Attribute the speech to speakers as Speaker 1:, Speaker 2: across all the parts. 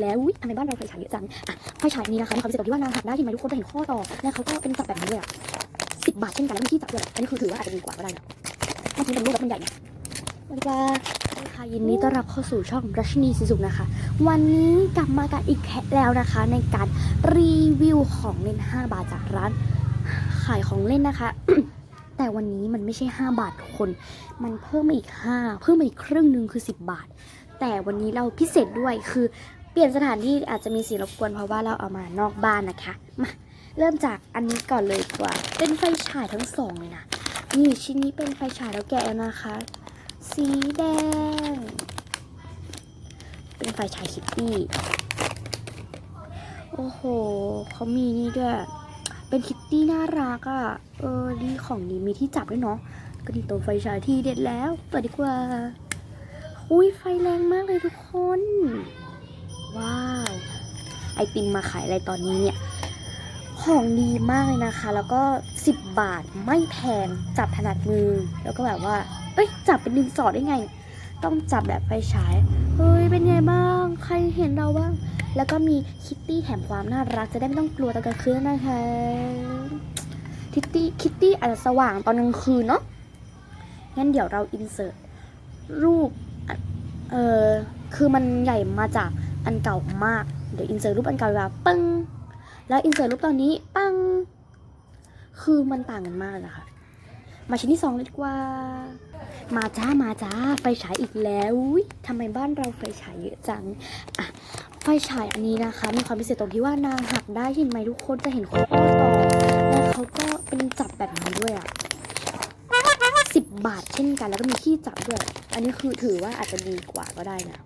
Speaker 1: แล้วอุ๊ยทำไมบ้านเราไฟฉายเยอะจังอะไฟฉายนี้นะคะมีความรู้สึกที่ว่านางหักได้ยินไหมทุกคนจะเห็นข้อต่อแล้วเขาก็เป็นจับแบบนี้เลยอะสิบบาทเช่นกันแล้วมีที่จับด้วยอันนี้คือถือว่าอาจจะดีกว่าก็ได้นะเมื่อกี้เป็นรูปแล้วมันใหญ่ไงสวัสดีค่ะค่ะยินดีต้อนรับเข้าสู่ช่องรัชนีซิสุนะคะ วันนี้กลับมากันอีกแล้วนะคะ ในการรีวิวของเล่น 5 บาทจากร้านขายของเล่นนะคะ แต่วันนี้มันไม่ใช่ 5 บาททุกคน มันเพิ่มมาอีก 5 เพิ่มมาอีกครึ่งหนึ่งคือ 10 บาท แต่วันนี้เราพิเศษด้วยคือเปลี่ยนสถานที่อาจจะมีเสียงรบกวนเพราะว่าเราเอามานอกบ้านนะคะ มาเริ่มจากอันนี้ก่อนเลยดีกว่า เป็นไฟฉายทั้งสองเลยนะ นี่ชิ้นนี้เป็นไฟฉายแล้วแกะแล้วนะคะ สีแดง เป็นไฟฉายคิตตี้ โอ้โห เขามีนี่ด้วย เป็นคิตตี้น่ารักอะ่ะ เออ ดีของดีมีที่จับด้วยเนาะ ก็นี่ตัวไฟฉายที่เด็ดแล้ว เปิดดีกว่า อุ้ยไฟแรงมากเลยทุกคน ว้าว ไอติมมาขายอะไรตอนนี้เนี่ย ของดีมากเลยนะคะ แล้วก็ 10 บาทไม่แพง จับถนัดมือ แล้วก็แบบว่า เอ้ย จับเป็นดินสอดได้ไง ต้องจับแบบไฟฉาย เฮ้ย เป็นไงบ้าง ใครเห็นเราบ้าง แล้วก็มีคิตตี้แถมความน่ารัก จะได้ไม่ต้องกลัวตอนกลางคืนนะคะคิตตี้คิตตี้อาจจะสว่างตอนกลางคืนเนาะ งั้นเดี๋ยวเราอินเสิร์ตรูป เออคือมันใหญ่มาจาก อันเก่ามาก เดี๋ยวอินเสิร์ตรูปอันเก่าดีกว่าปึ้ง แล้วอินเสิร์ตรูปตอนนี้ปัง คือมันต่างกันมากเลยนะคะมาชิ้นที่สองเลยดีกว่า มาจ้ามาจ้าไฟฉายอีกแล้วทำไมบ้านเราไฟฉายเยอะจังอะไฟฉายอันนี้นะคะ มีความพิเศษตรงที่ว่านางหักได้เห็นไหมทุกคนจะเห็นข้อต่อแล้วเขาก็เป็นจับแบบนี้ด้วยอะสิบบาทเช่นกันแล้วก็มีที่จับด้วย อันนี้คือถือว่าอาจจะดีกว่าก็ได้นะ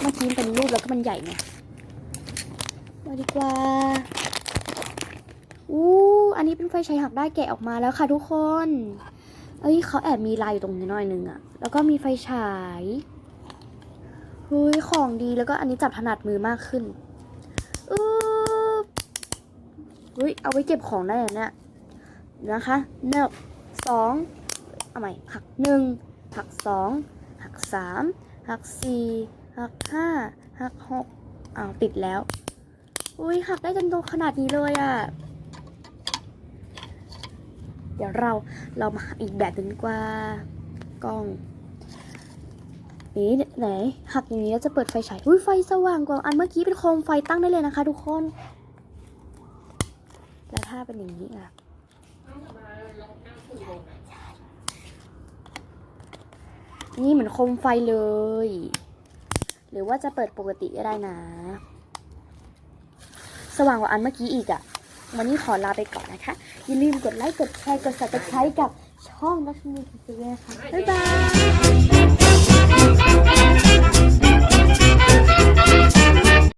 Speaker 1: เมื่อกี้เป็นรูปแล้วก็มันใหญ่ไงมาดีกว่า อู้อันนี้เป็นไฟฉายหักได้แกะออกมาแล้วค่ะทุกคน เอ้ยเขาแอบมีลายอยู่ตรงนี้หน่อยนึงอะแล้วก็มีไฟฉายเฮ้ยของดีแล้วก็อันนี้จับถนัดมือมากขึ้นอือเฮ้ยเอาไว้เก็บของได้เลยเนี่ยเดี๋ยนะคะเนิบสองเอาใหม่หักหนึ่งหักสองหักสามหักสี่ หักห้าหักหกอ้าวติดแล้ว อุ้ยหักได้จนโตขนาดนี้เลยอะ่ะ เดี๋ยวเราเรามาหักอีกแบบหนึ่งกว่ากล้องนี่ไหนหักอย่างนี้แล้วจะเปิดไฟฉายอุ้ยไฟสว่างกว่าอันเมื่อกี้เป็นโคมไฟตั้งได้เลยนะคะ ทุกคน แล้วถ้าเป็นอย่างนี้อะนี่เหมือนโคมไฟเลย หรือว่าจะเปิดปกติก็ได้นะ สว่างกว่าอันเมื่อกี้อีกอะ่ะ วันนี้ขอลาไปก่อนนะคะ อย่าลืมกดไลค์ กดแชร์ กด subscribe กับช่องรัชนีคิดด้วยนะคะบ๊ายบาย